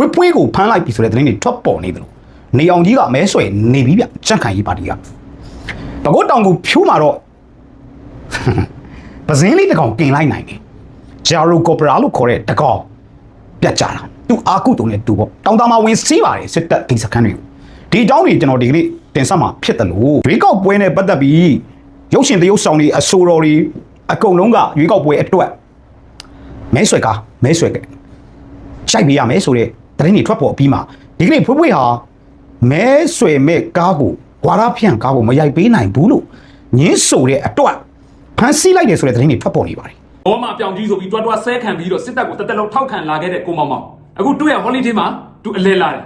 ဖွေးဖွေးကိုဖမ်းလိုက်ပြီဆိုတဲ့သတင်းတွေထွက်ပေါ်နေတယ်လို့နေအောင်ကြီးကမဲဆွဲနေပြီဗျကြန့်ခိုင်ရေးပါတီကတကုတ်တောင်ကိုဖြိုးမှာတော့ပဇင်းလေးတစ်ကောင်กินလိုက်နိုင်တယ်ဂျာရိုကိုပရာလို့ခေါ်တဲ့တကောင်ပြတ်ကြတာသူအာကုတုံနဲ့သူပေါ့တောင်တာမှာဝင်စီးပါတယ်စစ်တပ်ဒီစခန်းတွေကိုဒီအကြောင်းတွေကျွန်တော်ဒီကနေ့တင်ဆက်မှာဖြစ်တယ်လို့ရွေးကောက်ပွဲနဲ့ပတ်သက်ပြီးရုပ်ရှင်သရုပ်ဆောင်တွေအဆိုတော်တွေအကုန်လုံးကရွေးကောက်ပွဲအတွက်မဲဆွဲကားမဲဆွဲကရှိုက်ပေးရမယ်ဆိုတဲ့ သတင်းတွေထွက်ပေါ်ပြီးမှဒီကနေ့ဖွေးဖွေးဟာမဲဆွဲမဲ့ကားကိုဝါရဖြန့်ကားကိုမရိုက်ပေးနိုင်ဘူးလို့ညင်းဆိုတဲ့အတွက်ဖန်ဆီးလိုက်တယ်ဆိုတဲ့သတင်းတွေထွက်ပေါ်နေပါတယ်ဘောမပြောင်ကြီးဆိုပြီးတွားတွားဆဲခံပြီးတော့စစ်တပ်ကိုတက်တက်လုံးထောက်ခံလာခဲ့တဲ့ကိုမောင်မောင်အခုတွေ့ရ holiday မှာသူအလဲလာတယ်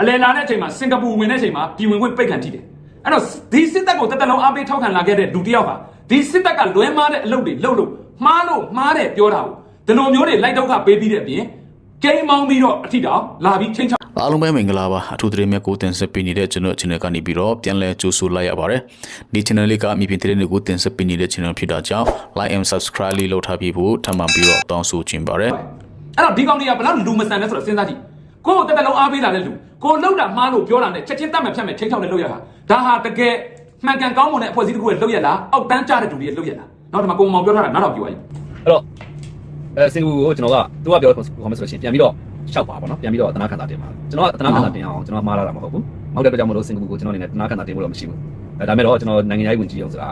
အလဲလာတဲ့အချိန်မှာစင်ကာပူဝင်တဲ့အချိန်မှာပြည်ဝင်ခွင့်ပိတ်ခံထိတယ်အဲ့တော့ဒီစစ်တပ်ကိုတက်တက်လုံးအားပေးထောက်ခံလာခဲ့တဲ့လူတစ်ယောက်ဟာဒီစစ်တပ်ကလွဲမားတဲ့အလုပ်တွေလုပ်လို့မှားလို့မှားတယ်ပြောတာကိုဒီလိုမျိုးတွေလိုက်တော့ခပေးပြီးတဲ့အပြင် ကိန်းမောင်းပြီးတော့အထီတောင်လာပြီးချင်းချောက်အားလုံးပဲမင်္ဂလာပါအထူးသတင်းမြတ်ကိုတင်ဆက်ပေးနေတဲ့ကျွန်တော် channel ကနေပြီးတော့ပြန်လည်ကြိုဆိုလိုက်ရပါတယ်ဒီ channel လေးကအမြင်ပြင်သတင်းတွေကိုတင်ဆက်ပေးနေတဲ့ channel ဖြစ်တာကြောင့် like and subscribe လေးလုပ်ထားပြီးဖို့ထပ်မံပြီးတော့တောင်းဆိုချင်ပါတယ်အဲ့တော့ဒီကောင်တွေကဘလောက်လူမဆန်လဲဆိုတော့စဉ်းစားကြည့်ကိုယ့်ကိုတက်တက်လုံးအားပေးလာတဲ့လူကိုယ်လောက်တာမှားလို့ပြောတာနဲ့ချက်ချင်းတတ်မှတ်ဖြတ်မဲ့ချင်းချောက်နဲ့လုပ်ရတာဒါဟာတကယ်မှန်ကန်ကောင်းမွန်တဲ့အဖွဲ့အစည်းတစ်ခုရဲ့လုပ်ရလားအောက်တန်းကျတဲ့လူတွေရဲ့လုပ်ရလားနောက်ဒီမှာကိုမောင်ပြောထားတာနောက်တော့ပြောရရင်အဲ့တော့ အဲစင်ကူကိုကျွန်တော်ကသူကပြောခေါ်မယ်ဆိုလို့ရှိရင်ပြန်ပြီးတော့ရှောက်ပါပါနော်ပြန်ပြီးတော့တနာခံတာတင်ပါကျွန်တော်ကတနာခံတာတင်အောင်ကျွန်တော်မှားလာတာမဟုတ်ဘူးမဟုတ်တဲ့အတွက်ကြောင့်မလို့စင်ကူကိုကျွန်တော်အနေနဲ့တနာခံတာတင်ဖို့တော့မရှိဘူးအဲဒါမဲ့တော့ကျွန်တော်နိုင်ငံရေးဝင်ကြီးအောင်ဆိုတာ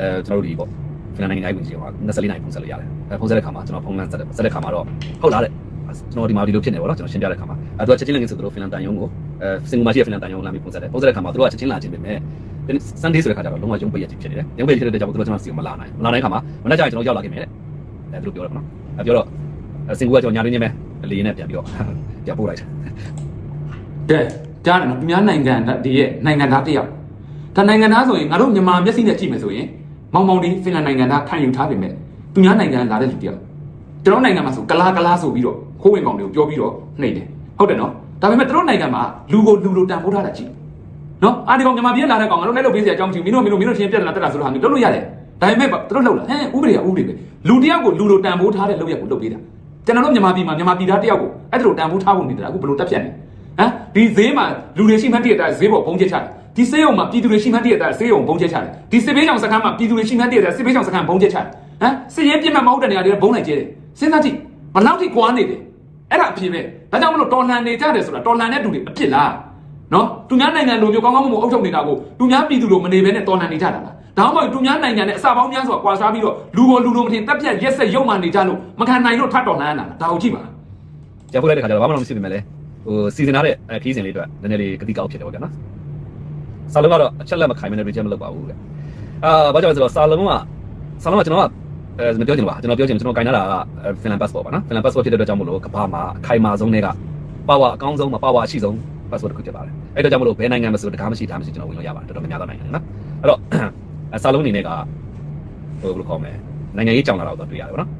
အဲကျွန်တော်တို့ဒီပေါ့ဖင်လန်နိုင်ငံရေးဝင်ကြီးအောင်24နိုင်ပုံစံလို့ရတယ်အဲပုံစံတဲ့ခါမှာကျွန်တော်ဖုန်းလန်းဆက်တယ်ဆက်တဲ့ခါမှာတော့ဟုတ်လားတဲ့ကျွန်တော်ဒီမှာဒီလိုဖြစ်နေပေါ့နော်ကျွန်တော်ရှင်းပြတဲ့ခါမှာအဲသူကချက်ချင်းလည်းငယ်ဆိုသူတို့ဖင်လန်တန်ယုံကိုအဲစင်ကူမှာရှိတဲ့ဖင်လန်တန်ယုံကိုလာပြီးပုံစံတယ်ပုံစံတဲ့ခါမှာသူတို့ကချက်ချင်းလာခြင်းပဲမဲ့ Sunday ဆိုတဲ့ခါကျတော့လုံးဝရုံးပိတ်ရခြင်းဖြစ်နေတယ်ရုံးပိတ်ဖြစ်တဲ့အတွက်ကြောင့်သူတို့ကျွန်တော်စီကိုမလာနိုင်မလာနိုင်ခါမှာမနေ့ကျရင်ကျွန်တော်ရောက်လာခဲ့မယ်တဲ့ အဲသူတို့ပြောတယ်ပေါ့နော်အဲပြောတော့စင်ကူကကျွန်တော်ညာရင်းချင်းပဲလေရင်နဲ့ပြန်ပြီးတော့ပြန်ပို့လိုက်တယ်တဲ့ကြားတယ်နော်သူများနိုင်ငံဒီရဲ့နိုင်ငံသားတစ်ယောက်ဒါနိုင်ငံသားဆိုရင်ငါတို့မြန်မာမျက်စိနဲ့ကြည့်မယ်ဆိုရင်မောင်မောင်ဒီဖင်လန်နိုင်ငံသားခံယူထားပေမဲ့သူများနိုင်ငံလာတဲ့လူတစ်ယောက်ကျွန်တော်နိုင်ငံမှာဆိုကလားကလားဆိုပြီးတော့ခိုးဝင်ကောင်တွေကိုပြောပြီးတော့နှိပ်တယ်ဟုတ်တယ်နော်ဒါပေမဲ့တို့နိုင်ငံမှာလူကိုလူလိုတန်ဖိုးထားတာကြည့်နော်အာဒီကောင်မြန်မာပြည်လာတဲ့ကောင်ငါတို့လည်းလုပ်ပေးစရာအကြောင်းမရှိဘူးမင်းတို့မင်းတို့မင်းတို့ချင်းပြက်လာတက်လာဆိုတော့ဟာမျိုးလုပ်လို့ရတယ် ဒါပေမဲ့သူတို့လုပ်လာဟဲ့ဥပဒေကဥပဒေပဲလူတယောက်ကိုလူလိုတန်ဖိုးထားတဲ့လုပ်ရက်ကိုလုပ်ပေးတာကျွန်တော်တို့မြန်မာပြည်မှာမြန်မာပြည်သားတယောက်ကိုအဲ့ဒါလိုတန်ဖိုးထားဖို့နေတာအခုဘယ်လိုတက်ဖြတ်နေဟမ်ဒီဈေးမှာလူတွေရှိမှန်းတည့်ရတဲ့ဈေးပေါ်ဘုံချက်ချတယ်ဒီစေးရုံမှာပြည်သူတွေရှိမှန်းတည့်ရတဲ့ဈေးရုံဘုံချက်ချတယ်ဒီစစ်ဘေးကြောင်စခန်းမှာပြည်သူတွေရှိမှန်းတည့်ရတဲ့စစ်ဘေးကြောင်စခန်းဘုံချက်ချတယ်ဟမ်စစ်ရေးပြစ်မှတ်မဟုတ်တဲ့နေရာတွေဘုံလိုက်ကျဲတယ်စဉ်းစားကြည့်ဘလောက်ထိကွာနေတယ်အဲ့ဒါအဖြစ်ပဲဒါကြောင့်မလို့တော်လှန်နေကြတယ်ဆိုတာတော်လှန်တဲ့လူတွေအဖြစ်လားနော်သူများနိုင်ငံလိုမျိုးကောင်းကောင်းမွန်မွန်အုပ်ချုပ်နေတာကိုသူများပြည်သူလိုမနေဘဲနဲ့တော်လှန်နေကြတာလား ဒါမှမဟုတ်သူများနိုင်ငံနဲ့အစာပေါင်းများစွာကွာစားပြီးတော့လူကိုလူလိုမထင်တက်ပြက်ရက်ဆက်ရုံမှနေကြလို့မခံနိုင်လို့ထပ်တော်လှန်ရတာလားဒါကိုကြည့်ပါပြန်ပို့လိုက်တဲ့ခါကျတော့ဘာမှမဖြစ်ပေမဲ့လေဟိုစီစဉ်ထားတဲ့အဲခီးစဉ်လေးအတွက်နည်းနည်းလေးဂတိကောက်ဖြစ်တယ်ပေါ့ဗျာနော်စာလုံးကတော့အချက်လက်မခိုင်မနဲ့ reject မလုပ်ပါဘူးတဲ့အာဘာကြောင့်လဲဆိုတော့စာလုံးကစာလုံးကကျွန်တော်ကအဲမပြောချင်ဘူးပါကျွန်တော်ပြောချင်ကျွန်တော်ကင်ထားတာကဖင်လန် passport ပါနော်ဖင်လန် passport ဖြစ်တဲ့အတွက်ကြောင့်မလို့ကဘာမှာအခိုင်မာဆုံးတွေကပါဝါအကောင်းဆုံးမှာပါဝါအရှိဆုံး passport တစ်ခုဖြစ်ပါတယ်အဲ့တော့ကြောင့်မလို့ဘယ်နိုင်ငံမှာဆိုတကားမရှိတာမရှိကျွန်တော်ဝင်လို့ရပါတယ်တော်တော်များများသောနိုင်ငံတွေနော်အဲ့တော့ အစာလုံးအနေနဲ့ကဟိုဘယ်လိုခေါ်မလဲနိုင်ငံရေးကြောင်လာတော့တွေ့ရတယ်ဗောနော်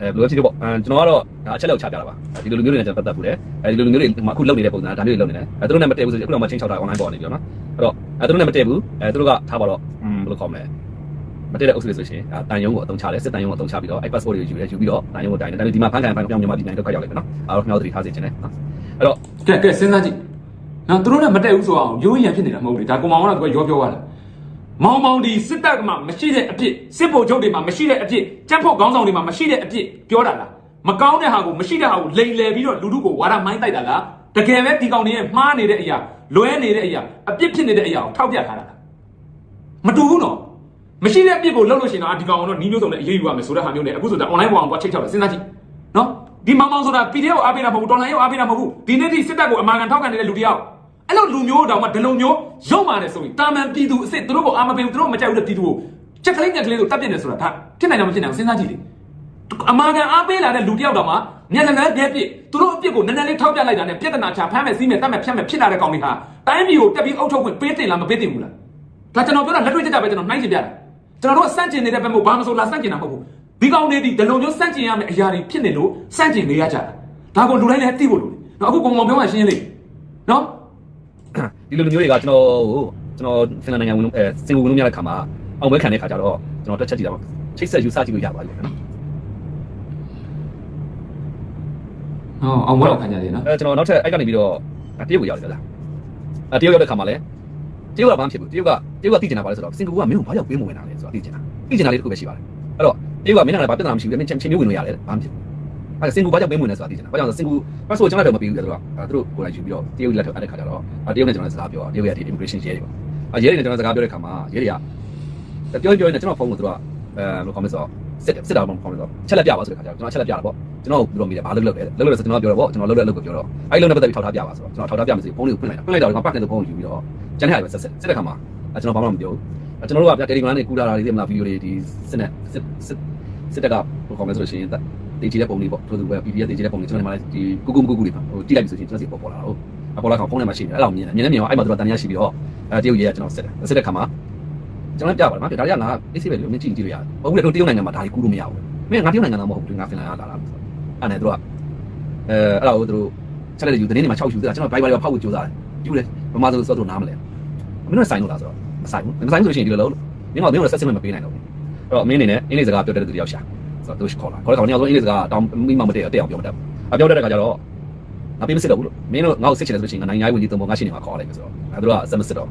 အဲဘယ်လိုဖြစ်ပေါ့အဲကျွန်တော်ကတော့အချက်လောက်ချပြတာပါဒီလိုလူမျိုးတွေနဲ့ကျွန်တော်ပတ်သက်ဘူးလေအဲဒီလိုလူမျိုးတွေအခုလုပ်နေတဲ့ပုံစံဒါမျိုးတွေလုပ်နေတယ်အဲသူတို့နဲ့မတည့်ဘူးဆိုအခုတော့မှချင်းချောက်တာ online ပေါ်နေပြီနော်အဲ့တော့အဲသူတို့နဲ့မတည့်ဘူးအဲသူတို့ကထားပါတော့อืมဘယ်လိုခေါ်မလဲမတည့်တဲ့အုပ်စုတွေဆိုရှင်အဲတန်ယုံကိုအသုံးချတယ်စစ်တန်ယုံကိုအသုံးချပြီးတော့အဲ passport တွေကိုယူတယ်ယူပြီးတော့တန်ယုံကိုတိုင်တယ်ဒါပေမဲ့ဒီမှာဖန်ခံဖန်ပြောင်းမြန်မာပြည်နိုင်ငံဒုက္ခရောက်လိမ့်မယ်နော်အားလုံးကျွန်တော်တို့သတိထားစေချင်တယ်နော်အဲ့တော့ကဲကဲစဉ်းစားကြည့်နော်သူတို့နဲ့မတက်ဘူးဆိုအောင်ရိုးရရဖြစ်နေတာမဟုတ်လေဒါကိုမောင်ကသူကရောပြောသွားတာ မောင်မောင်ဒီစစ်တပ်ကမှမရှိတဲ့အဖြစ်စစ်ဗိုလ်ချုပ်တွေမှာမရှိတဲ့အဖြစ်ကြက်ဖို့ခေါင်းဆောင်တွေမှာမရှိတဲ့အဖြစ်ပြောတာလားမကောင်းတဲ့ဟာကိုမရှိတဲ့ဟာကိုလိန်လည်ပြီးတော့လူလူကိုဝါဒမိုင်းတိုက်တာလားတကယ်ပဲဒီကောင်တွေရဲ့မှားနေတဲ့အရာလွဲနေတဲ့အရာအပြစ်ဖြစ်နေတဲ့အရာကိုထောက်ပြထားတာလားမတူဘူးနော်မရှိတဲ့အပြစ်ကိုလုပ်လို့ရှိရင်တော့ဒီကောင်ကတော့နီးမျိုးစုံနဲ့အရေးယူရမယ်ဆိုတဲ့ဟာမျိုးနဲ့အခုဆိုတာ online ပေါ်အောင်သွားချိတ်ချောက်တယ်စဉ်းစားကြည့်နော်ဒီမောင်မောင်ဆိုတာ PDF ကိုအားပေးတာမဟုတ်ဘူးတော်လိုင်းကိုအားပေးတာမဟုတ်ဘူးဒီနေ့ထိစစ်တပ်ကိုအမာခံထောက်ခံနေတဲ့လူတယောက် အဲ့လိုလူမျိုးတောင်မှဒီလိုမျိုးရုံမာတယ်ဆိုရင်တာမန်ပြည်သူအစ်စ်သူတို့ကိုအားမပေးဘူးသူတို့မကြိုက်ဘူးတဲ့ပြည်သူကိုချက်ကလေးညက်ကလေးကိုတပ်ပြစ်နေဆိုတာဒါဖြစ်နိုင်တယ်မဖြစ်နိုင်ဘူးစဉ်းစားကြည့်လေအမာခံအားပေးလာတဲ့လူတယောက်တောင်မှမျက်နှာနဲ့ပြက်ပြစ်သူတို့အပြစ်ကိုနည်းနည်းလေးထောက်ပြလိုက်တာနဲ့ပြဿနာချဖမ်းမယ်စီးမယ်တတ်မယ်ဖြတ်မယ်ဖြစ်လာတဲ့ကောင်တွေဟာတိုင်းပြည်ကိုတက်ပြီးအုပ်ချုပ်ခွင့်ပေးတင်လားမပေးတင်ဘူးလားဒါကျွန်တော်ပြောတာလက်တွေ့ကျကျပဲကျွန်တော်နှိုင်းချင်ပြတာကျွန်တော်တို့စန့်ကျင်နေတဲ့ဘက်မို့ဘာမဆိုလားစန့်ကျင်တာမဟုတ်ဘူးဒီကောင်တွေဒီဒလုံမျိုးစန့်ကျင်ရမယ့်အရာတွေဖြစ်နေလို့စန့်ကျင်နေရကြတာဒါကိုလူတိုင်းလည်းသိဖို့လိုတယ်နော်အခုကောင်မောင်ပြောမှရှင်းလေးနော် ဒီလိုလူမျိုးတွေကကျွန်တော်ဟိုကျွန်တော်ဖင်လန်နိုင်ငံဝင်လို့အဲစင်ကာပူဝင်လို့ရတဲ့ခါမှာအောင်ပွဲခံတဲ့ခါကျတော့ကျွန်တော်တက်ချက်ကြည့်တာပါချိတ်ဆက်ယူဆကြည့်လို့ရပါလိမ့်မယ်နော်ဟောအောင်မလောက်ခံကြတယ်နော်အဲကျွန်တော်နောက်ထပ်အဲ့ကနေပြီးတော့တရုတ်ကိုရောက်တယ်ဗျာအဲတရုတ်ရောက်တဲ့ခါမှာလဲတရုတ်ကဘာမှဖြစ်ဘူးတရုတ်ကတရုတ်ကသိကျင်တာပါလဲဆိုတော့စင်ကာပူကမင်းကိုဘာရောက်ပေးမဝင်တာလဲဆိုတော့သိကျင်တာသိကျင်တာလေးတစ်ခုပဲရှိပါတယ်အဲ့တော့တရုတ်ကမင်းနဲ့လည်းဘာပြဿနာမရှိဘူးမင်းချင်းချင်းမျိုးဝင်လို့ရတယ်ဘာမှဖြစ်ဘူး အဲ့စင်ကာပူဘာကြောင့်ပေးမဝင်လဲဆိုတာသိကျင်တာဘာကြောင့်လဲစင်ကာပူ passport ကျွန်တော်တော့မပြီးဘူးဆိုတော့သူတို့ကိုယ်တိုင်ယူပြီးတော့တရုတ်လက်ထပ်အဲ့တဲ့ခါကျတော့တရုတ်နဲ့ကျွန်တော်စကားပြောတရုတ်ရဲ့ဒီ immigration ရဲတွေပါအဲရဲတွေနဲ့ကျွန်တော်စကားပြောတဲ့ခါမှာရဲတွေကပြောပြောနေကျွန်တော်ဖုန်းကိုသူတို့ကအဲဘယ်လိုခေါ်မလဲဆိုတော့စစ်စစ်တာပေါ့ခေါ်မလဲဆိုတော့ချက်လက်ပြပါဆိုတဲ့ခါကျတော့ကျွန်တော်ချက်လက်ပြတာပေါ့ကျွန်တော်ပြောမိတယ်ဘာလုပ်လုပ်လဲလုပ်လို့ဆိုကျွန်တော်ပြောတော့ပေါ့ကျွန်တော်လုပ်တဲ့လုပ်ကိုပြောတော့အဲ့လုံးနဲ့ပတ်သက်ပြီးထောက်ထားပြပါဆိုတော့ကျွန်တော်ထောက်ထားပြမယ်ဆိုဖုန်းလေးကိုဖွင့်လိုက်တာဖွင့်လိုက်တော့ဒီမှာပတ်တဲ့ဖုန်းကိုယူပြီးတော့ကျန်တဲ့ဟာပဲဆက်ဆက်စစ်တဲ့ခါမှာကျွန်တော်ဘာမှမပြောဘူးကျွန်တော်တို့ကတယ်လီဂရမ်နဲ့ကူလာတာတွေသိမလားဗီဒီယိုတွေဒီစစ်နဲ့စစ်စစ်စစ်တက်ကဘယ်လိုခေါ်မလဲဆိုလို့ရှိရင် တေးကြည့်တဲ့ပုံလေးပေါ့သူတို့က PDF တေးကြည့်တဲ့ပုံလေးကျွန်တော်ဒီမှာဒီကူကူကူကူလေးပါဟိုကြည့်လိုက်ပြီဆိုရင်ကျွန်တော်စီပေါ်ပေါ်လာတော့ပေါ်လာကောင်ဖုန်းထဲမှာရှိတယ်အဲ့လောက်မြင်တယ်မြင်နေမြင်တော့အဲ့မှာသူတို့တန်ရရှိပြီးတော့အဲတရုတ်ရဲကကျွန်တော်စစ်တယ်စစ်တဲ့ခါမှာကျွန်တော်ပြပါတယ်နော်ဒါတွေကငါအေးဆေးပဲလို့မင်းကြည့်ကြည့်လို့ရတယ်ဟုတ်ဘူးလေတို့တရုတ်နိုင်ငံမှာဒါကြီးကူလို့မရဘူးမင်းငါတရုတ်နိုင်ငံသားမဟုတ်ဘူးငါဖင်လန်ကလာတာအဲ့နဲ့သူကအဲအဲ့ဒါကိုသူတို့ချက်လက်ယူတဲ့နေ့မှာ6ယူသေးတာကျွန်တော်ဘိုင်ဘာတွေဖောက်ဖို့ကြိုးစားတယ်ယူတယ်ဘယ်မှာဆိုစောတော့နားမလဲမင်းတို့ဆိုင်လို့လားဆိုတော့မဆိုင်ဘူးမဆိုင်ဆိုရှင်ဒီလိုလို့မင်းကမင်းတို့ဆက်စစ်မပေးနိုင်တော့ဘူးအဲ့တော့မင်းအနေနဲ့အင်္ဂလိပ်စကားပြောတဲ့သူတယောက်ရှာ ဆိုတော့သူခေါ်လာခေါ်တဲ့ကောင်ကတော့အင်္ဂလိပ်စကားတောင်းမိမမတည့်တဲ့အောင်ပြောမတတ်ဘူးအပြောတဲ့ခါကျတော့ငါပေးမစစ်တော့ဘူးလို့မင်းတို့ငါ့ကိုစစ်ချင်တယ်ဆိုရှင်ငါနိုင်ငံရေးဝန်ကြီးသုံးဖို့ငါရှိနေမှာခေါ်လိုက်မယ်ဆိုတော့ငါတို့ကစမစစ်တော့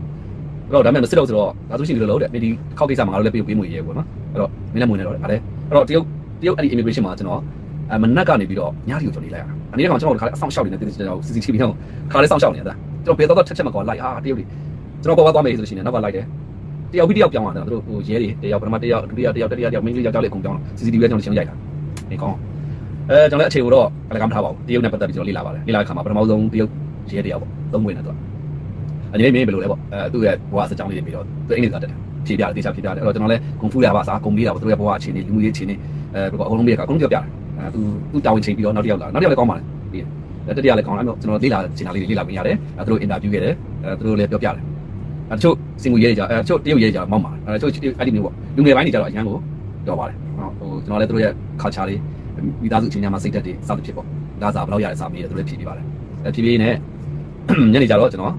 အဲ့တော့ဒါပေမဲ့မစစ်တော့ဆိုတော့ဒါဆိုရှင်ဒီလိုလို့တဲ့မင်းဒီခောက်ကိစ္စမှာငါတို့လည်းပေးပေးမွေရဲပေါ့နော်အဲ့တော့မင်းလည်းမွေနေတော့တယ်ဗါလေအဲ့တော့တရုတ်တရုတ်အဲ့ဒီ immigration မှာကျွန်တော်အမနက်ကနေပြီးတော့ညတီကိုကျွန်တော်နေလိုက်ရတာအနေနဲ့ကောင်ကျွန်တော်တို့ခါလေးအဆောင်ရှောက်နေတဲ့တင်းကျွန်တော် CCTV တော့ခါလေးဆောင်ရှောက်နေတာကျွန်တော်ဘယ်တော့တော့ထက်ချက်မကောလိုက်ဟာတရုတ်တွေကျွန်တော်ပေါ်သွားမယ်ဆိုလို့ရှိရင်နောက်ကလိုက်တယ် တယောက်ပြီးတယောက်ပြောင်းသွားတယ်တို့ဟိုရဲတွေတယောက်ပထမတယောက်ဒုတိယတယောက်တတိယတယောက်မင်းကြီးယောက်ျားလေးအကုန်ပြောင်း CCTV လည်းကျွန်တော်ရှင်းရိုက်တာနေကောင်းအဲကျွန်တော်လည်းအခြေကိုတော့အလကားမထားပါဘူးတရုတ်နဲ့ပတ်သက်ပြီးကျွန်တော်လေ့လာပါတယ်လေ့လာတဲ့အခါမှာပထမဆုံးတရုတ်ရဲတယောက်ပေါ့သုံးဝင်တယ်သူကအငြိမ့်မင်းဘယ်လိုလဲပေါ့အဲသူ့ရဲ့ဘဝအစကြောင်းလေးပြီးတော့သူအင်္ဂလိပ်ကတက်တယ်ဖြေပြတယ်တေချာဖြေပြတယ်အဲ့တော့ကျွန်တော်လည်းကွန်ဖူးရပါစားကွန်ပြီးတာပေါ့သူရဲ့ဘဝအခြေအနေလူမှုရေးအခြေအနေအဲဘယ်ကအကုန်လုံးပြရကအကုန်လုံးပြောပြတယ်အဲသူသူတာဝန်ချိန်ပြီးတော့နောက်တစ်ယောက်လာနောက်တစ်ယောက်လည်းကောင်းပါတယ်ပြီးတယ်တတိယလည်းကောင်းတယ်အဲ့တော့ကျွန်တော်လေ့လာချင်တာလေးတွေလေ့လာပြင်ရတယ်အဲသူတို့အင်တာဗျူးခဲ့တယ်အဲသူတို့လည်းပြောပြတယ် အဲတချို့စင်ကူရဲတွေကြအဲတချို့တရုတ်ရဲကြမောက်ပါတယ်အဲတချို့အဲ့ဒီမျိုးပေါ့လူငယ်ပိုင်းတွေကြတော့အရန်ကိုပြောပါတယ်ဟိုကျွန်တော်လည်းသူတို့ရဲ့ culture လေးမိသားစုချင်းများမှာစိတ်သက်တွေစသဖြင့်ပေါ့ဒါစားဘယ်လောက်ရတဲ့စာမေးတယ်သူတို့ဖြေပြပါတယ်အဲဖြေပြနေညနေကြတော့ကျွန်တော်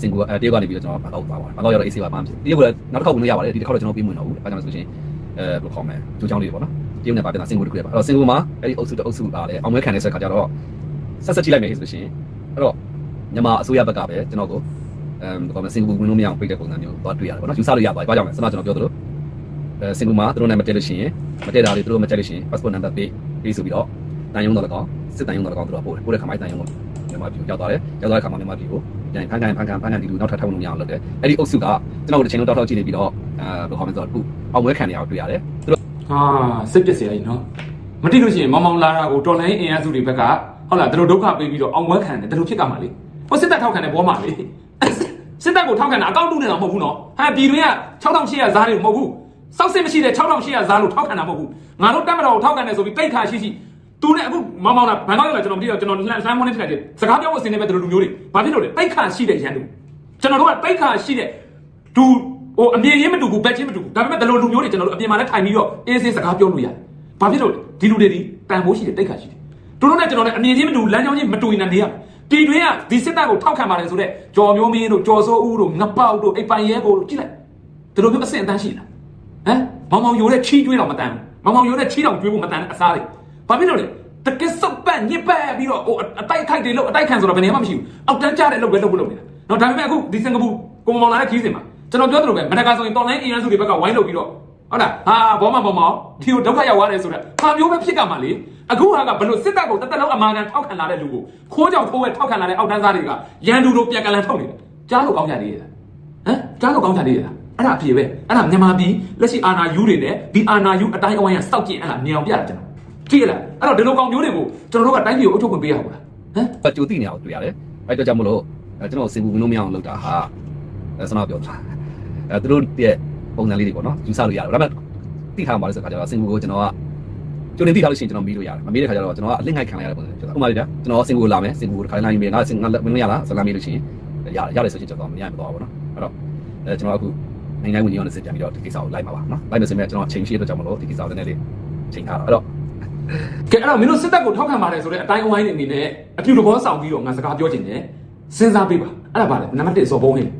စင်ကူအဲတရုတ်ကနေပြီးတော့ကျွန်တော်ဘာတော့ပါပါတယ်ဘာတော့ရတော့ AC ပါမှမဖြစ်တရုတ်ကလည်းနောက်တစ်ခေါက်ဝင်လို့ရပါတယ်ဒီတစ်ခေါက်တော့ကျွန်တော်ပြီးမဝင်တော့ဘူးအဲဒါကြောင့်ဆိုရှင်အဲဘယ်လိုခေါ်မလဲဂျိုးချောင်းလေးပေါ့နော်တရုတ်နဲ့ပါပြန်တာစင်ကူတစ်ခုရပါအဲ့တော့စင်ကူမှာအဲ့ဒီအုပ်စုတစ်အုပ်စုအားလည်းအောင်မဲခံနေဆက်ခါကြတော့ဆက်ဆက်ကြည့်လိုက်မယ်ဆိုရှင်အဲ့တော့မြန်မာအစိုးရဘက်ကပဲကျွန်တော်ကို အဲဘာမှစင်ကူဝင်လို့မရအောင်ပြိတ်တဲ့ပုံစံမျိုးသွားတွေ့ရတယ်ပေါ့နော်ယူဆလို့ရပါတယ်ဘာကြောင့်လဲစမကျွန်တော်ပြောသလိုအဲစင်ကူမှာသူတို့နဲ့မတည့်လို့ရှိရင်မတည့်တာတွေသူတို့မတည့်လို့ရှိရင် passport number ပေးပေးဆိုပြီးတော့တန်ယုံတော်လည်းကောင်းစစ်တန်ယုံတော်လည်းကောင်းသူတို့ပို့တယ်ပို့တဲ့ခါမှာတန်ယုံတော်မြန်မာပြည်ကိုရောက်သွားတယ်ရောက်သွားတဲ့ခါမှာမြန်မာပြည်ကိုပြန်ဖန်ကန်ဖန်ကန်ဖန်ကန်ဒီလူနောက်ထပ်ထောက်လို့မရအောင်လုပ်တယ်အဲ့ဒီအုပ်စုကကျွန်တော်တို့တစ်ချိန်လုံးတောက်တောက်ကြည့်နေပြီးတော့အဲဘယ်လိုခေါ်မလဲဆိုတော့အခုအောင်ပွဲခံနေအောင်တွေ့ရတယ်သူတို့ဟာစိတ်ပျက်စရာကြီးနော်မတိလို့ရှိရင်မောင်မောင်လာတာကိုတော်လိုင်းအင်အားစုတွေဘက်ကဟုတ်လားသူတို့ဒုက္ခပေးပြီးတော့အောင်ပွဲခံတယ်သူတို့ဖြစ်ကမှာလေဟိုစစ်တပ်ထောက်ခံတဲ့ဘောမှာလေ စစ်တပ်ကိုထောက်ခံတာအကောင့်တူနေတာမဟုတ်ဘူးနော်ဟာပြည်တွင်းက6800ဇားတွေမဟုတ်ဘူးစောက်စစ်မရှိတဲ့6800ဇားလို့ထောက်ခံတာမဟုတ်ဘူးငါတို့တက်မတော်ကိုထောက်ခံတယ်ဆိုပြီးတိတ်ခါရှိရှိသူနဲ့အခုမောင်မောင်လာဘန်ကောက်ရောက်လာကျွန်တော်မသိတော့ကျွန်တော်လှမ်းလှမ်းမွန်းနေဖြစ်တယ်စကားပြောဖို့အစင်းနေပဲသူတို့လူမျိုးတွေဘာဖြစ်လို့လဲတိတ်ခါရှိတဲ့ရန်သူကျွန်တော်တို့ကတိတ်ခါရှိတဲ့ဒူဟိုအမြင်ရင်းမတူဘူးဘက်ချင်းမတူဘူးဒါပေမဲ့ဒီလိုလူမျိုးတွေကျွန်တော်တို့အပြင်မှာလည်းထိုင်ပြီးတော့အေးဆေးစကားပြောလို့ရတယ်ဘာဖြစ်လို့လဲဒီလူတွေဒီတန်ဖိုးရှိတဲ့တိတ်ခါရှိတယ်သူတို့နဲ့ကျွန်တော်နဲ့အမြင်ချင်းမတူလမ်းကြောင်းချင်းမတူရင်လည်းနေရ ပြည်တွင်းကဒီစစ်တပ်ကိုထောက်ခံပါတယ်ဆိုတော့ကြော်မျိုးမင်းတို့ကြော်စိုးဦးတို့ငပောက်တို့အိပ်ပိုင်ရဲကိုတို့ကြည့်လိုက်ဒီလိုမျိုးအဆင့်အတန်းရှိလားဟမ်မောင်မောင်ယိုတဲ့ချီးကျွေးတော့မတန်ဘူးမောင်မောင်ယိုတဲ့ချီးတောင်ကျွေးဖို့မတန်တဲ့အစားတွေဘာဖြစ်လို့လဲတကယ်စုပ်ပတ်ညစ်ပတ်ပြီးတော့ဟိုအတိုက်ခိုက်တွေလို့အတိုက်ခံဆိုတော့ဘယ်နေမှမရှိဘူးအောက်တန်းကြတဲ့လုပ်ပဲလုပ်ဖို့လုပ်နေတာနော်ဒါပေမဲ့အခုဒီစင်ကာပူကိုမောင်လာတဲ့ခီးစင်မှာကျွန်တော်ပြောသလိုပဲမနက်ကဆိုရင်တော်လိုင်းအင်အားစုတွေဘက်ကဝိုင်းလုပ်ပြီးတော့ ဟုတ်လားဟာဘောမဘောမောဒီကိုဒုက္ခရောက်သွားတယ်ဆိုတော့ဟာမျိုးပဲဖြစ်ကမှာလေအခုဟာကဘလို့စစ်တပ်ကိုတက်တက်လုံးအမာခံထောက်ခံလာတဲ့လူကိုခိုးကြောင်ထိုးဝဲထောက်ခံလာတဲ့အောက်တန်းသားတွေကရန်သူတို့ပြန်ကန်လန်ထုတ်နေတာကြားလို့ကောင်းကြသေးရဲ့ဟမ်ကြားလို့ကောင်းကြသေးရဲ့အဲ့ဒါအပြေပဲအဲ့ဒါမြန်မာပြည်လက်ရှိအာဏာယူတွေနဲ့ဒီအာဏာယူအတိုင်းအဝိုင်းကစောက်ကျင်အဲ့ဒါမြောင်ပြတာကျွန်တော်ကြည့်ရလားအဲ့တော့ဒီလိုကောင်မျိုးတွေကိုကျွန်တော်တို့ကတိုင်းပြည်ကိုအုပ်ချုပ်ခွင့်ပေးရမှာလားဟမ်ကြိုသိနေအောင်တွေ့ရတယ်အဲ့တော့ကြောင့်မလို့အဲကျွန်တော်စင်ကူဝင်လို့မရအောင်လုပ်တာဟာအဲဆန္ဒပြောတာအဲသူတို့ရဲ့ ပုံစံလေးတွေပေါ့နော်ယူဆလို့ရတယ်ဒါပေမဲ့သိထားမှာလဲဆိုတော့စင်ကူကိုကျွန်တော်ကကျိုးနေသိထားလို့ရှိရင်ကျွန်တော်မီးလို့ရတယ်မမီးတဲ့ခါကျတော့ကျွန်တော်ကအလစ်ငိုက်ခံလိုက်ရတဲ့ပုံစံဖြစ်တာဥပမာလေကျွန်တော်စင်ကူကိုလာမယ်စင်ကူကိုတစ်ခါလိုက်ပြီးငါစင်ငါဝင်လို့ရလားဇလာမီးလို့ရှိရင်ရတယ်ရတယ်ဆိုရင်ကျွန်တော်မရမသွားဘူးနော်အဲ့တော့အဲကျွန်တော်အခုနိုင်နိုင်ဝင်ရောနဲ့စစ်ပြန်ပြီးတော့ဒီကိစ္စကိုလိုက်ပါပါနော်လိုက်မယ်ဆိုရင်ကျွန်တော်ချိန်ရှိတဲ့ကြောင့်မလို့ဒီကိစ္စကိုနည်းနည်းလေးချိန်ထားတော့အဲ့တော့ကဲအဲ့တော့မင်းတို့စစ်တပ်ကိုထောက်ခံပါတယ်ဆိုတဲ့အတိုင်းအဝိုင်းတွေအနေနဲ့အပြူတဘောဆောင်ပြီးတော့ငါစကားပြောချင်တယ်စဉ်းစားပေးပါအဲ့ဒါပါလေနံပါတ်1ဇော်ဘုံဟင်း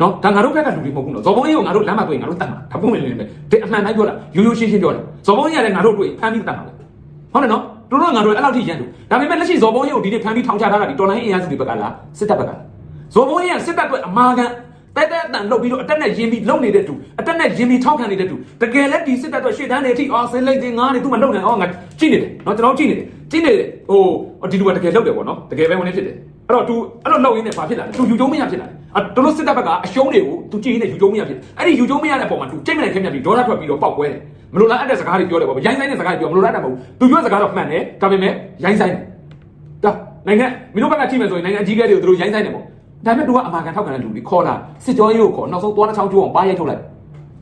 နော်ဒါငါတို့ဘက်ကလူတွေမဟုတ်ဘူးနော်ဇော်ဘုံဟင်းကိုငါတို့လမ်းမှာတွေ့ရင်ငါတို့တတ်မှာဒါပုံမင်းလေးပဲဒီအမှန်တိုင်းပြောတာရိုးရိုးရှင်းရှင်းပြောတာဇော်ဘုံဟင်းကလည်းငါတို့တွေ့ဖမ်းပြီးတတ်မှာပဲဟုတ်တယ်နော်တို့တို့ငါတို့အဲ့လောက်ထိရန်လို့ဒါပေမဲ့လက်ရှိဇော်ဘုံရုပ်ဒီနေ့ဖမ်းပြီးထောင်ချထားတာဒီတော်လိုင်းအင်အားစုတွေဘက်ကလားစစ်တပ်ဘက်ကလားဇော်ဘုံရဲ့စစ်တပ်အတွက်အမာခံတဲတဲအတန်လုတ်ပြီးတော့အတက်နဲ့ရင်းပြီးလုံနေတဲ့တူအတက်နဲ့ရင်းပြီးထောက်ခံနေတဲ့တူတကယ်လက်ဒီစစ်တပ်အတွက်ရှေ့တန်းနေအထိအော်ဆင်းလိုက်တင်ငါးနေသူ့မှာလုံနေအော်ငါကြည့်နေတယ်နော်ကျွန်တော်ကြည့်နေတယ်ကြည့်နေတယ်ဟိုဒီလူကတကယ်လုတ်တယ်ပေါ့နော်တကယ်ပဲဝင်နေဖြစ်တယ်အဲ့တော့ तू အဲ့လိုလောက်ရင်းနဲ့ဘာဖြစ်လာလဲ तू ယူကျုံမရဖြစ်လာတယ် သူတို့စစ်တပ်ဘက်ကအရှုံးတွေကိုသူကြည့်နေတဲ့ယူကျုံမရဖြစ်အဲ့ဒီယူကျုံမရတဲ့အပေါ်မှာသူကြိတ်မနဲ့ခင်ဗျပြီးဒေါသထွက်ပြီးတော့ပောက်ကွဲတယ်မလိုလားအပ်တဲ့စကားတွေပြောတယ်ပေါ့ရိုင်းဆိုင်တဲ့စကားတွေပြောမလိုလားတာမဟုတ်သူပြောစကားတော့မှန်တယ်ဒါပေမဲ့ရိုင်းဆိုင်တယ်ဒါနိုင်ငံမင်းတို့ဘက်ကကြည့်မယ်ဆိုရင်နိုင်ငံအကြီးအကဲတွေကိုသူတို့ရိုင်းဆိုင်တယ်ပေါ့ဒါပေမဲ့သူကအမာခံထောက်ခံတဲ့လူတွေခေါ်လာစစ်ကြောရေးကိုခေါ်နောက်ဆုံးသွားတစ်ချောင်းကျိုးအောင်ပါရိုက်ထုတ်လိုက်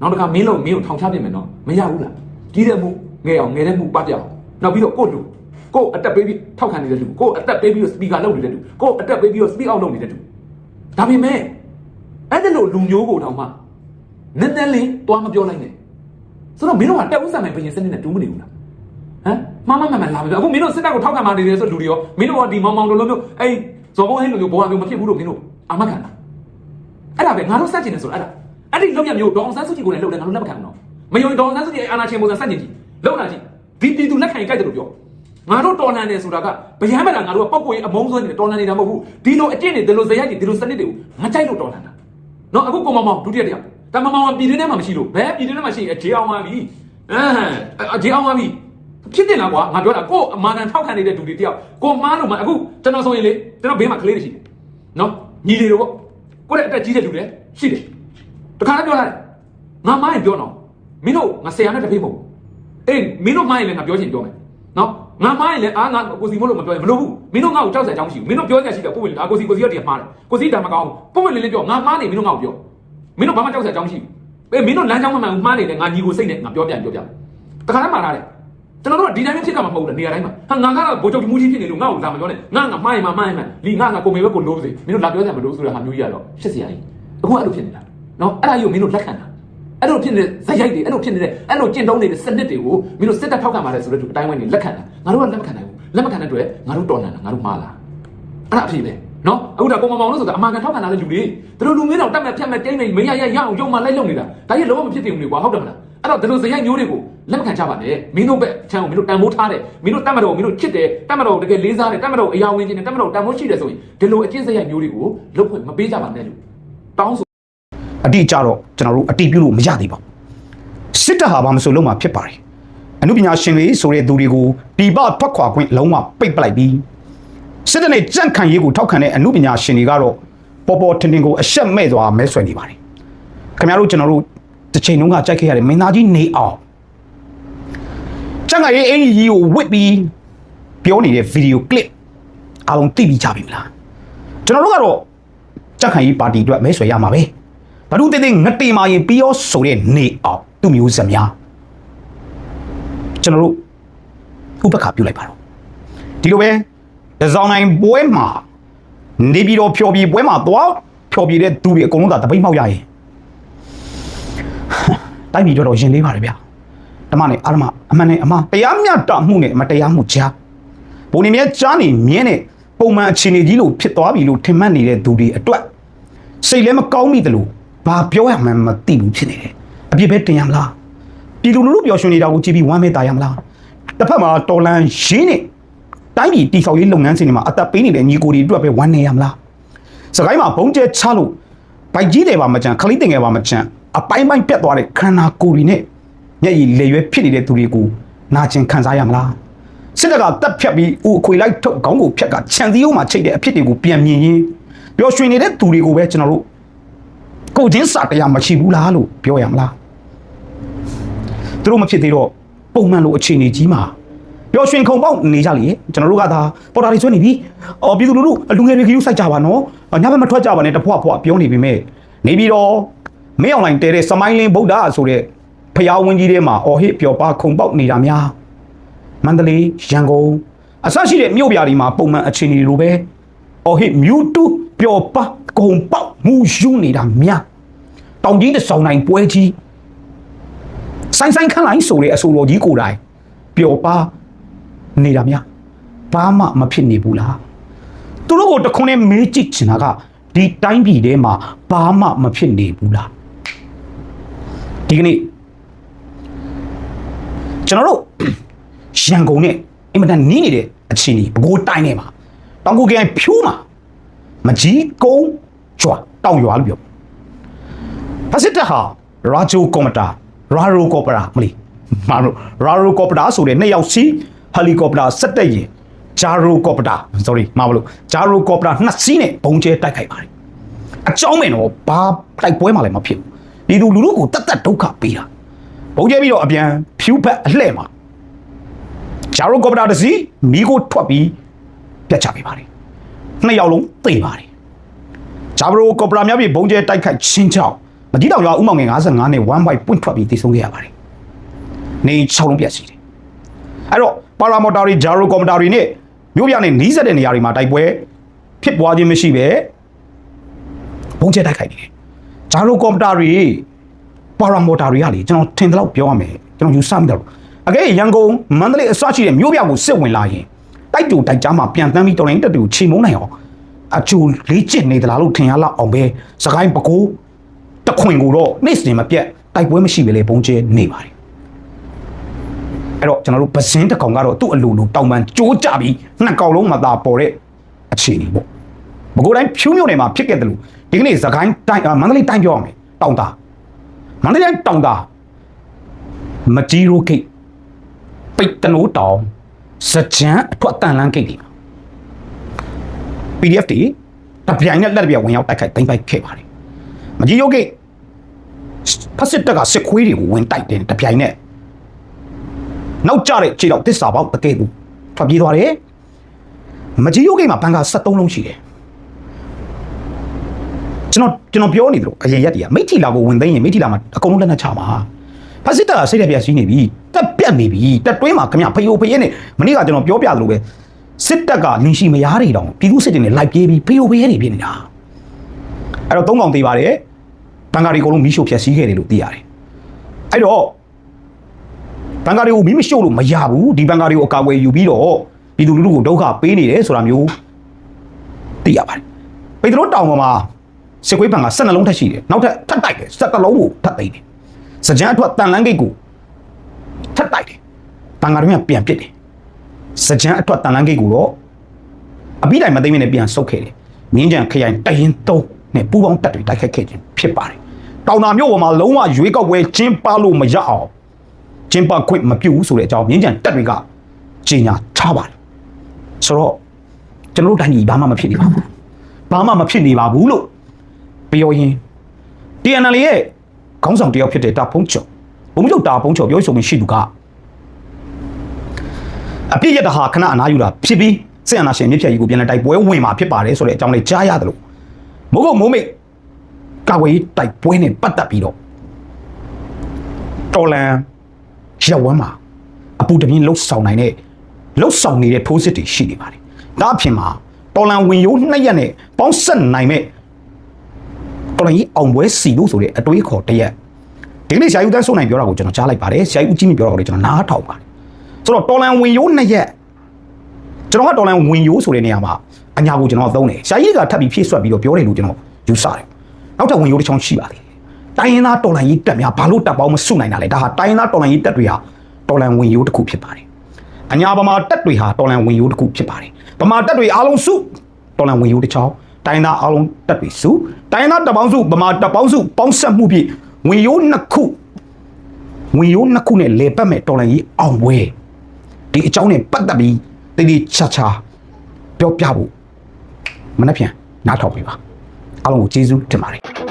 နောက်တစ်ခါမင်းလုံးမင်းကိုထောင်ချပြင်မယ်နော်မရဘူးလားကြီးတဲ့မှုငယ်အောင်ငယ်တဲ့မှုပပြအောင်နောက်ပြီးတော့ကို့လူကို့အတက်ပေးပြီးထောက်ခံနေတဲ့လူကို့အတက်ပေးပြီးတော့ speaker လုပ်နေတဲ့လူကို့အတက်ပေးပြီးတော့ speak out လုပ်နေတဲ့လူ ဒါပေမဲ့အဲ့ဒါလို့လူမျိုးကိုတောင်မှနည်းနည်းလေးသွားမပြောလိုက်နဲ့ဆိုတော့မင်းတို့ကတက်ဥစားမယ်ဘယင်စနစ်နဲ့တူးမနေဘူးလားဟမ်မမမမလာပြီအခုမင်းတို့စစ်တပ်ကိုထောက်ခံပါနေတယ်ဆိုလူတွေရောမင်းတို့ကဒီမောင်မောင်လိုလိုမျိုးအဲ့ဇော်ဘုံဟင်းလိုမျိုးဘောဟာမျိုးမဖြစ်ဘူးလို့မင်းတို့အာမခံတာအဲ့ဒါပဲငါတို့စက်ကျင်နေဆိုအဲ့ဒါအဲ့ဒီလုံရမျိုးဒေါအောင်ဆန်းစုကြည်ကိုလည်းလုံတယ်ငါတို့လက်မခံဘူးနော်မယုံဒေါအောင်ဆန်းစုကြည်အာနာချင်းပုံစံစက်ကျင်ကြည့်လုံလာကြည့်ဒီပြည်သူလက်ခံရင်ကြိုက်တယ်လို့ပြော ငါတို့တော်လန်တယ်ဆိုတာကဗျမ်းမလားငါတို့ကပောက်ကိုရေးအမုန်းဆွဲနေတယ်တော်လန်နေတာမဟုတ်ဘူးဒီလိုအကျင့်တွေဒီလိုဇယိုက်တွေဒီလိုစနစ်တွေကိုငါကြိုက်လို့တော်လန်တာနော်အခုကိုမမောင်ဒုတိယတရားတမမောင်ပြည်တွင်းထဲမှာမရှိလို့ဘယ်ပြည်တွင်းထဲမှာရှိရင်အခြေအောင်ပါပြီအမ်အခြေအောင်ပါပြီဖြစ်တင်လားကွာငါပြောတာကို့အမာနန်ထောက်ခံနေတဲ့လူတွေတယောက်ကိုမားလို့မအခုကျွန်တော်ဆိုရင်လေကျွန်တော်ဘေးမှာကလေးတွေရှိတယ်နော်ညီလေးတွေပေါ့ကိုယ့်ရဲ့အတက်ကြီးတဲ့လူတွေရှိတယ်တခါလည်းပြောလာတယ်ငါမားရင်ပြောတော့မင်းတို့ငါဆရာနဲ့တဖေးမဟုတ်ဘူးအေးမင်းတို့မားရင်လည်းငါပြောချင်ပြောမယ်နော် ငါမားရင်လည်းအာငါကိုစီမို့လို့မပြောရင်မလို့ဘူးမင်းတို့ငါ့ကိုကြောက်စရာအကြောင်းမရှိဘူးမင်းတို့ပြောစရာရှိတယ်ပုံဝင်ဒါကိုစီကိုစီကတည်းကမှားတယ်ကိုစီဒါမကောင်းပုံဝင်လေးလေးပြောငါမားနေမင်းတို့ငါ့ကိုပြောမင်းတို့ဘာမှကြောက်စရာအကြောင်းမရှိဘူးအေးမင်းတို့လမ်းကြောင်းမှမှန်မှားနေတယ်ငါညီကိုစိတ်နဲ့ငါပြောပြန်ပြောပြတခါလည်းမှားလာတယ်ကျွန်တော်တို့ကဒီတိုင်းပဲဖြစ်ကမှာမဟုတ်ဘူးလေနေရာတိုင်းမှာဟာငါကတော့ဗိုလ်ချုပ်မှုကြီးဖြစ်နေလို့ငါ့ကိုလာမပြောနဲ့ငါငါမှားရင်မှားရင်မှားလီငါငါကိုမေပဲကိုလို့စေမင်းတို့လာပြောကြမလို့ဆိုတဲ့ဟာမျိုးကြီးကတော့ရှစ်စရာကြီးအခုအဲ့လိုဖြစ်နေတာနော်အဲ့ဒါကြီးကိုမင်းတို့လက်ခံတာ အဲ့လိုဖြစ်နေတဲ့ဇက်ရိုက်တွေအဲ့လိုဖြစ်နေတဲ့အဲ့လိုကျင့်သုံးနေတဲ့စနစ်တွေကိုမင်းတို့စစ်တပ်ထောက်ခံပါတယ်ဆိုတဲ့သူအတိုင်းဝိုင်းနေလက်ခံတာငါတို့ကလက်မခံနိုင်ဘူးလက်မခံတဲ့အတွက်ငါတို့တော်နေတာငါတို့မှားလာအဲ့ဒါအဖြစ်ပဲနော်အခုဒါပုံမမောင်လို့ဆိုတာအမှန်ကန်ထောက်ခံတာတဲ့လူတွေသူတို့လူမင်းတော့တတ်မဲ့ဖြတ်မဲ့တိမ့်မဲ့မရရရအောင်ရုံမှလိုက်လုံနေတာဒါကြီးလုံးဝမဖြစ်တင်ဘူးလေကွာဟုတ်တယ်မလားအဲ့တော့ဒီလိုဇရိုက်မျိုးတွေကိုလက်မခံကြပါနဲ့မင်းတို့ပဲအချမ်းကိုမင်းတို့တန်ဖိုးထားတယ်မင်းတို့တတ်မတော်မင်းတို့ချစ်တယ်တတ်မတော်တကယ်လေးစားတယ်တတ်မတော်အရာဝင်ခြင်းတယ်တတ်မတော်တန်ဖိုးရှိတယ်ဆိုရင်ဒီလိုအကျင့်ဇရိုက်မျိုးတွေကိုလုပ်ခွင့်မပေးကြပါနဲ့လို့တောင်းဆို အတိအကျတော့ကျွန်တော်တို့အတိပြုလို့မရသေးပါဘူးစစ်တပ်ဟာဘာမဆိုလုံးမှာဖြစ်ပါတယ်အမှုပညာရှင်တွေဆိုတဲ့သူတွေကိုပြည်ပထွက်ခွာခွင့်လုံးဝပိတ်ပလိုက်ပြီးစစ်တပ်နဲ့ကြန့်ခံရေးကိုထောက်ခံတဲ့အမှုပညာရှင်တွေကတော့ပေါ်ပေါ်ထင်ထင်ကိုအရှက်မဲ့စွာမဲဆွယ်နေပါတယ်ခင်ဗျားတို့ကျွန်တော်တို့တစ်ချိန်လုံးကကြိုက်ခဲ့ရတဲ့မင်းသားကြီးနေအောင်ကြန့်ခံရေးအင်ကြီးကိုဝစ်ပြီးပြောနေတဲ့ဗီဒီယိုကလစ်အားလုံးသိပြီးကြပြီမလားကျွန်တော်တို့ကတော့ကြန့်ခံရေးပါတီအတွက်မဲဆွယ်ရမှာပဲ ဘဒုတေတေငတေမာရင်ပြီးရောဆိုတဲ့နေအောင်သူ့မျိုးဆက်များကျွန်တော်တို့ဥပက္ခပြုလိုက်ပါတော့ဒီလိုပဲဒဇောင်းနိုင်ပွဲမှာနေပြီးတော့ဖြော်ပြပွဲမှာသွားဖြော်ပြတဲ့သူတွေအကုန်လုံးကတပိတ်မှောက်ရရင်တိုက်ပြီးတော့တော့ရင်လေးပါတယ်ဗျာဓမ္မနဲ့အာရမအမှန်နဲ့အမှားတရားမျှတမှုနဲ့မတရားမှုကြားဘုံနေမြဲကြားနေမြဲတဲ့ပုံမှန်အခြေအနေကြီးလို့ဖြစ်သွားပြီလို့ထင်မှတ်နေတဲ့သူတွေအတွက်စိတ်လည်းမကောင်းမိတယ်လို့ ဘာပြောရမှန်းမသိဘူးဖြစ်နေတယ်အပြစ်ပဲတင်ရမလားပြည်သူလူထုပျော်ရွှင်နေတာကိုကြည့်ပြီးဝမ်းမဲတာရမလားတစ်ဖက်မှာတော်လန်ရင်းနဲ့တိုင်းပြည်တိဆောက်ရေးလုပ်ငန်းစဉ်တွေမှာအသက်ပေးနေတဲ့ညီကိုတွေအတွက်ပဲဝမ်းနေရမလားစကိုင်းမှာဘုံကျဲချလို့ဗိုက်ကြီးတယ်ပါမကြံခလိတင်ငယ်ပါမကြံအပိုင်းပိုင်းပြတ်သွားတဲ့ခန္ဓာကိုယ်တွေနဲ့မျက်ရည်လေရွယ်ဖြစ်နေတဲ့သူတွေကိုနာကျင်ခံစားရမလားစစ်တပ်ကတက်ဖြတ်ပြီးဥအခွေလိုက်ထုတ်ခေါင်းကိုဖြတ်ကခြံစည်းရိုးမှာချိတ်တဲ့အဖြစ်တွေကိုပြန်မြင်ရင်ပျော်ရွှင်နေတဲ့သူတွေကိုပဲကျွန်တော်တို့ ကိုယ်ချင်းစာတရားမရှိဘူးလားလို့ပြောရမလားသူတို့မဖြစ်သေးတော့ပုံမှန်လိုအခြေအနေကြီးမှာပျော်ရွှင်ခုံပေါက်နေကြလေကျွန်တော်တို့ကသာပေါ်တာတွေဆွဲနေပြီအော်ပြည်သူလူထုလူငယ်တွေခရူးစိုက်ကြပါနော်ညဘက်မထွက်ကြပါနဲ့တဖွားဖွားပြောနေပြီမဲ့နေပြီးတော့မင်းအွန်လိုင်းတဲတဲ့စမိုင်းလင်းဗုဒ္ဓဆိုတဲ့ဖျားဝင်းကြီးထဲမှာအော်ဟစ်ပျော်ပါခုံပေါက်နေတာများမန္တလေးရန်ကုန်အဆရှိတဲ့မြို့ပြာတွေမှာပုံမှန်အခြေအနေလိုပဲအော်ဟစ်မြူတူ ပျော်ပါခုံပေါက်မူယူနေတာများတောင်ကြီးတစ်ဆောင်နိုင်ပွဲကြီးဆိုင်ဆိုင်ခန့်လိုက်ဆိုတဲ့အဆိုတော်ကြီးကိုယ်တိုင်ပျော်ပါနေတာများဘာမှမဖြစ်နေဘူးလားသူတို့ကိုတခွန်းနဲ့မေးကြည့်ချင်တာကဒီတိုင်းပြည်ထဲမှာဘာမှမဖြစ်နေဘူးလားဒီကနေ့ကျွန်တော်တို့ရန်ကုန်နဲ့အင်မတန်နီးနေတဲ့အခြေအနေဘကိုးတိုင်းနေမှာတောင်ကိုကန်ဖြိုးမှာ မကြီးကုန်းကျွာတောင်ရွာလို့ပြောဖစစ်တပ်ဟာရာဂျိုကွန်မတာရာရိုကော်ပရာမလီမာရိုရာရိုကော်ပတာဆိုတဲ့နှစ်ယောက်စီဟယ်လီကော်ပတာစက်တက်ရင်ဂျာရိုကော်ပတာ sorry မမလို့ဂျာရိုကော်ပတာနှစ်စီးနဲ့ဘုံကျဲတိုက်ခိုက်ပါတယ်အကြောင်းမဲ့တော့ဘာတိုက်ပွဲမှလည်းမဖြစ်ဘူးဒီလူလူတို့ကိုတတ်တတ်ဒုက္ခပေးတာဘုံကျဲပြီးတော့အပြန်ဖြူဖက်အလှဲ့မှာဂျာရိုကော်ပတာတစ်စီးမိကိုထွက်ပြီးပြတ်ချပေးပါတယ် နှစ်ယောက်လုံးသေပါတယ်ဂျာရိုကော်ပတာများပြီးဘုံကျဲတိုက်ခိုက်ချင်းချောင်းမကြီးတောင်ရွာဥမောင်ငယ်55နဲ့1 byte ပွင့်ထွက်ပြီးတည်ဆုံးခဲ့ရပါတယ်နေ6လုံးပြတ်စီတယ်အဲ့တော့ပါရာမော်တာတွေဂျာရိုကွန်မတာတွေနဲ့မြို့ပြနဲ့နီးစပ်တဲ့နေရာတွေမှာတိုက်ပွဲဖြစ်ပွားခြင်းမရှိပဲဘုံကျဲတိုက်ခိုက်နေတယ်ဂျာရိုကွန်မတာတွေပါရာမော်တာတွေကလေကျွန်တော်ထင်တယ်လို့ပြောရမယ်ကျွန်တော်ယူဆမိတယ်လို့အကဲရန်ကုန်မန္တလေးအစရှိတဲ့မြို့ပြကိုစစ်ဝင်လာရင် တိုက်တူတိုက်ကြားမှာပြန်တန်းပြီးတော်လိုင်းတက်တူချိန်မုန်းနိုင်အောင်အကျိုးလေးကျစ်နေသလားလို့ထင်ရလောက်အောင်ပဲစကိုင်းပကိုးတခွင်ကိုတော့နေ့စဉ်မပြတ်တိုက်ပွဲမရှိပဲလေဘုံကျဲနေပါတယ်အဲ့တော့ကျွန်တော်တို့ပစင်းတစ်ကောင်ကတော့သူ့အလိုလိုတောင်ပန်ကြိုးကြပြီးနှစ်ကောင်လုံးမသာပေါ်တဲ့အခြေအနေပေါ့ဘကိုးတိုင်းဖြူးမြို့နယ်မှာဖြစ်ခဲ့တယ်လို့ဒီကနေ့စကိုင်းတိုင်းအာမန္တလေးတိုင်းပြောရမယ်တောင်တာမန္တလေးတိုင်းတောင်တာမကြီးရိုးဂိတ်ပိတ်တနိုးတောင် စကြံအထွတ်တန်လန်းဂိတ်ဒီ PDF တွေတပြိုင်နဲ့လက်တပြိုင်ဝင်ရောက်တိုက်ခိုက်သိမ်းပိုက်ခဲ့ပါတယ်မကြီးရိုးဂိတ်ဖက်စစ်တပ်ကစစ်ခွေးတွေကိုဝင်တိုက်တယ်တပြိုင်နဲ့နောက်ကျတဲ့ခြေတော့တစ္ဆာပေါက်တကယ်ဘူးထွက်ပြေးသွားတယ်မကြီးရိုးဂိတ်မှာဘန်ကာ73လုံးရှိတယ်ကျွန်တော်ကျွန်တော်ပြောနေတယ်လို့အရင်ရက်တည်းကမိထီလာကိုဝင်သိမ်းရင်မိထီလာမှာအကုန်လုံးလက်နက်ချမှာ ဖက်စစ်တပ်ကစိတ်ရပြစီးနေပြီတက်ပြတ်နေပြီတက်တွင်းမှာခမဖယိုဖယဲနဲ့မနေ့ကကျွန်တော်ပြောပြသလိုပဲစစ်တပ်ကလင်းရှိမရားတွေတောင်ပြည်သူစစ်တွေနဲ့လိုက်ပြေးပြီးဖယိုဖယဲတွေဖြစ်နေတာအဲ့တော့သုံးကောင်သေးပါတယ်ဘန်ကာတွေအကုန်လုံးမီးရှို့ဖျက်ဆီးခဲ့တယ်လို့သိရတယ်အဲ့တော့ဘန်ကာတွေကိုမီးမရှို့လို့မရဘူးဒီဘန်ကာတွေကိုအကာအကွယ်ယူပြီးတော့ပြည်သူလူထုကိုဒုက္ခပေးနေတယ်ဆိုတာမျိုးသိရပါတယ်ပေထရိုတောင်ပေါ်မှာစစ်ခွေးဘန်က12လုံးထက်ရှိတယ်နောက်ထပ်ထပ်တိုက်တယ်17လုံးကိုထပ်သိမ်းတယ် စကြံအထွတ်တန်လန်းဂိတ်ကိုထပ်တိုက်တယ်ဘန်ကာတွေကပြန်ပစ်တယ်စကြံအထွတ်တန်လန်းဂိတ်ကိုတော့အပြီးတိုင်မသိမ်းမနဲ့ပြန်ဆုတ်ခဲ့တယ်မြင်းကြံခရိုင်တရင်တုံးနဲ့ပူပေါင်းတက်တွေတိုက်ခတ်ခဲ့ခြင်းဖြစ်ပါတယ်တောင်တာမြို့ပေါ်မှာလုံးဝရွေးကောက်ပွဲကျင်းပလို့မရအောင်ကျင်းပခွင့်မပြုဘူးဆိုတဲ့အကြောင်းမြင်းကြံတက်တွေကကြီးညာထားပါတယ်ဆိုတော့ကျွန်တော်တို့တိုင်းပြည်ဘာမှမဖြစ်နေပါဘူးဘာမှမဖြစ်နေပါဘူးလို့ပြောရင် TNL ရဲ့ ခေါင်းဆောင်တယောက်ဖြစ်တဲ့တာဖုံးချုပ်ဘုံချုပ်တာဖုံးချုပ်ပြောဆိုမှုရှိသူကအပြစ်ရတဲ့ဟာခဏအနားယူတာဖြစ်ပြီးစစ်အာဏာရှင်မြစ်ဖြတ်ကြီးကိုပြန်လဲတိုက်ပွဲဝင်မှာဖြစ်ပါတယ်ဆိုတဲ့အကြောင်းလေးကြားရတယ်လို့မိုးကုတ်မိုးမိတ်ကာဝေးတိုက်ပွဲနဲ့ပတ်သက်ပြီးတော့တော်လန်ရက်ဝမ်းမှာအပူတပြင်းလှုပ်ဆောင်နိုင်တဲ့လှုပ်ဆောင်နေတဲ့ထိုးစစ်တွေရှိနေပါတယ်ဒါအပြင်မှာတော်လန်ဝင်ရိုးနှစ်ရက်နဲ့ပေါင်းဆက်နိုင်မဲ့ တော်လန်ကြီးအောင်ပွဲစီလို့ဆိုတဲ့အတွေးခေါ်တရက်ဒီကနေ့ဆရာယူတန်းဆုံးနိုင်ပြောတာကိုကျွန်တော်ကြားလိုက်ပါတယ်ဆရာယူဦးကြီးမြင့်ပြောတာကိုလည်းကျွန်တော်နားထောင်ပါတယ်ဆိုတော့တော်လန်ဝင်ရိုးနှစ်ရက်ကျွန်တော်ကတော်လန်ဝင်ရိုးဆိုတဲ့နေရာမှာအညာကိုကျွန်တော်သုံးတယ်ဆရာကြီးကထပ်ပြီးဖြည့်ဆွတ်ပြီးတော့ပြောတယ်လို့ကျွန်တော်ယူဆတယ်နောက်ထပ်ဝင်ရိုးတစ်ချောင်းရှိပါသေးတယ်တိုင်းရင်းသားတော်လန်ကြီးတက်များဘာလို့တက်ပေါင်းမစုနိုင်တာလဲဒါဟာတိုင်းရင်းသားတော်လန်ကြီးတက်တွေဟာတော်လန်ဝင်ရိုးတစ်ခုဖြစ်ပါတယ်အညာဗမာတက်တွေဟာတော်လန်ဝင်ရိုးတစ်ခုဖြစ်ပါတယ်ဗမာတက်တွေအားလုံးစုတော်လန်ဝင်ရိုးတစ်ချောင်း တိုင်းသားအားလုံးတက်တွေစုတိုင်းသားတပ်ပေါင်းစုဗမာတပ်ပေါင်းစုပေါင်းဆက်မှုဖြင့်ဝင်ရိုးနှစ်ခုဝင်ရိုးနှစ်ခုနဲ့လေပတ်မဲ့တော်လန်ကြီးအောင်ပွဲဒီအကြောင်းနဲ့ပတ်သက်ပြီးတည်တည်ချာချာပြောပြဖို့မနှက်ပြန်နားထောင်ပေးပါအားလုံးကိုကျေးဇူးတင်ပါတယ်